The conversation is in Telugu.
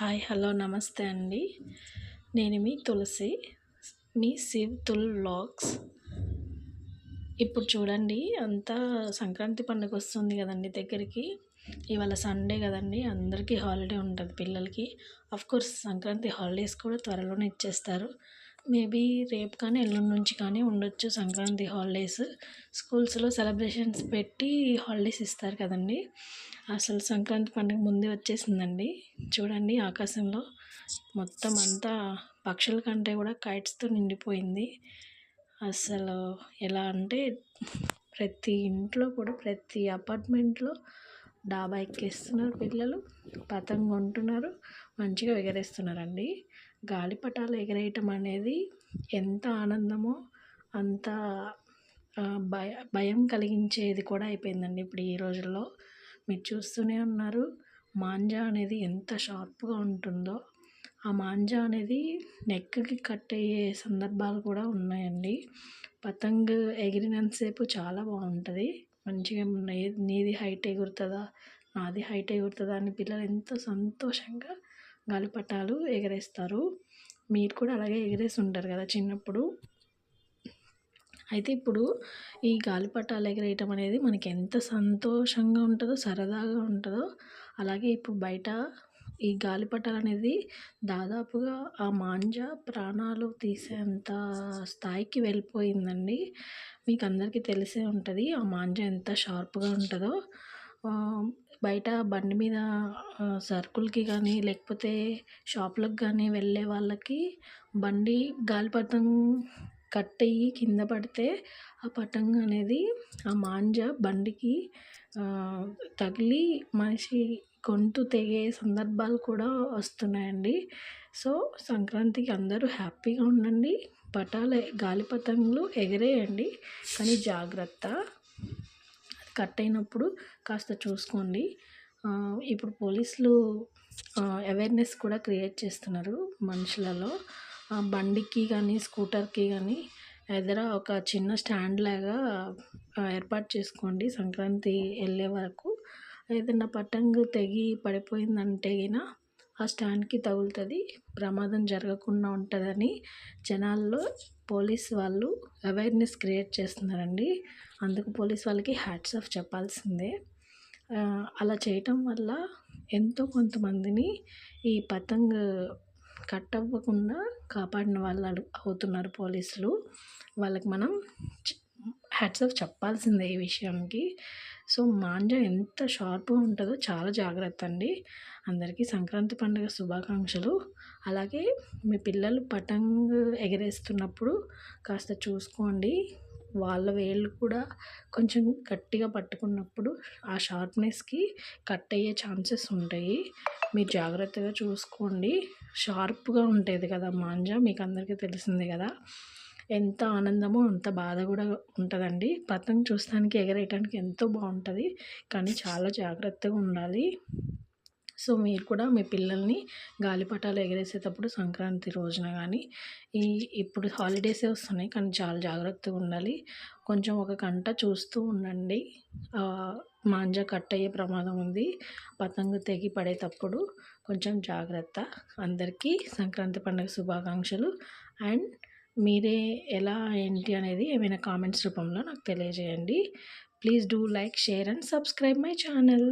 హాయ్ హలో నమస్తే అండి. నేను మీ తులసి మీ శివ్ తుల్ వ్లాగ్స్. ఇప్పుడు చూడండి అంతా సంక్రాంతి పండుగ వస్తుంది కదండి దగ్గరికి. ఇవాళ సండే కదండి అందరికీ హాలిడే ఉంటుంది పిల్లలకి. కోర్స్ సంక్రాంతి హాలిడేస్ కూడా త్వరలోనే ఇచ్చేస్తారు. మేబీ రేపు కానీ ఎల్లుండి నుంచి కానీ ఉండొచ్చు సంక్రాంతి హాలిడేస్. స్కూల్స్లో సెలబ్రేషన్స్ పెట్టి హాలిడేస్ ఇస్తారు కదండి. అసలు సంక్రాంతి పండుగ ముందే వచ్చేసిందండి. చూడండి ఆకాశంలో మొత్తం అంతా పక్షుల కంటే కూడా కైట్స్తో నిండిపోయింది. అసలు ఎలా అంటే ప్రతి ఇంట్లో కూడా ప్రతి అపార్ట్మెంట్లో డాబా ఎక్కేస్తున్నారు పిల్లలు. పతంగ కొంటున్నారు. మంచిగా ఎగరేస్తున్నారండి. గాలిపటాలు ఎగరేయటం అనేది ఎంత ఆనందమో అంత భయ భయం కలిగించేది కూడా అయిపోయిందండి ఇప్పుడు ఈ రోజుల్లో. మీరు చూస్తూనే ఉన్నారు. మాంజా అనేది ఎంత షార్ప్గా ఉంటుందో. ఆ మాంజా అనేది నెక్కి కట్ అయ్యే సందర్భాలు కూడా ఉన్నాయండి. పతంగ్ ఎగిరినంతసేపు చాలా బాగుంటుంది. మంచిగా నీది హైట్ ఎగురుతుందా నాది హైట్ ఎగురుతుందా అని పిల్లలు ఎంతో సంతోషంగా గాలిపటాలు ఎగరేస్తారు. మీరు కూడా అలాగే ఎగరేసి ఉంటారు కదా చిన్నప్పుడు. అయితే ఇప్పుడు ఈ గాలిపటాలు ఎగరేయటం అనేది మనకి ఎంత సంతోషంగా ఉంటుందో సరదాగా ఉంటుందో అలాగే ఇప్పుడు బయట ఈ గాలిపటాలు అనేది దాదాపుగా ఆ మాంజ ప్రాణాలు తీసేంత స్థాయికి వెళ్ళిపోయిందండి. మీకు అందరికీ తెలిసే ఉంటుంది ఆ మాంజ ఎంత షార్ప్గా ఉంటుందో. బయట బండి మీద సరుకులకి కానీ లేకపోతే షాపులకు కానీ వెళ్ళే వాళ్ళకి బండి గాలిపటం కట్ అయ్యి కింద పడితే ఆ పతంగ అనేది ఆ మాంజ బండికి తగిలి మనిషి గొంతు తెగే సందర్భాలు కూడా వస్తున్నాయండి. సో సంక్రాంతికి అందరూ హ్యాపీగా ఉండండి. పటాలు గాలిపటంలు ఎగరేయండి కానీ జాగ్రత్త. కట్ అయినప్పుడు కాస్త చూసుకోండి. ఇప్పుడు పోలీసులు అవేర్నెస్ కూడా క్రియేట్ చేస్తున్నారు మనుషులలో. బండికి కానీ స్కూటర్కి కానీ ఎదుర ఒక చిన్న స్టాండ్ లాగా ఏర్పాటు చేసుకోండి సంక్రాంతి వెళ్ళే వరకు. ఏదైనా పతంగు తెగి పడిపోయిందంటే గిన ఆ స్టాండ్కి తగులుతుంది. ప్రమాదం జరగకుండా ఉంటుందని జనాల్లో పోలీస్ వాళ్ళు అవేర్నెస్ క్రియేట్ చేస్తున్నారండి. అందుకు పోలీస్ వాళ్ళకి హ్యాట్స్ ఆఫ్ చెప్పాల్సిందే. అలా చేయటం వల్ల ఎంతో కొంతమందిని ఈ పతంగ్ కట్ అవ్వకుండా కాపాడిన వాళ్ళు అవుతున్నారు పోలీసులు. వాళ్ళకి మనం హ్యాట్స్ ఆఫ్ చెప్పాల్సిందే ఈ విషయానికి. సో మాంజ ఎంత షార్ప్గా ఉంటుందో చాలా జాగ్రత్త అండి అందరికీ సంక్రాంతి పండుగ శుభాకాంక్షలు. అలాగే మీ పిల్లలు పతంగ్ ఎగరేస్తున్నప్పుడు కాస్త చూసుకోండి. వాళ్ళ వేళ్ళు కూడా కొంచెం గట్టిగా పట్టుకున్నప్పుడు ఆ షార్ప్నెస్కి కట్ అయ్యే ఛాన్సెస్ ఉంటాయి. మీరు జాగ్రత్తగా చూసుకోండి. షార్ప్గా ఉంటుంది కదా మాంజా మీకు అందరికీ తెలిసిందే కదా. ఎంత ఆనందమో అంత బాధ కూడా ఉంటుందండి. పతంగ్ చూస్తానికి ఎగరేయటానికి ఎంతో బాగుంటుంది. కానీ చాలా జాగ్రత్తగా ఉండాలి. సో మీరు కూడా మీ పిల్లల్ని గాలిపటాలు ఎగరేసేటప్పుడు సంక్రాంతి రోజున కానీ ఈ ఇప్పుడు హాలిడేసే వస్తున్నాయి కానీ చాలా జాగ్రత్తగా ఉండాలి. కొంచెం ఒక గంట చూస్తూ ఉండండి. మాంజ కట్ అయ్యే ప్రమాదం ఉంది. పతంగు తెగి పడేటప్పుడు కొంచెం జాగ్రత్త. అందరికీ సంక్రాంతి పండుగ శుభాకాంక్షలు. అండ్ మీరే ఎలా ఏంటి అనేది ఏమైనా కామెంట్స్ రూపంలో నాకు తెలియజేయండి. Please do like share and subscribe my channel.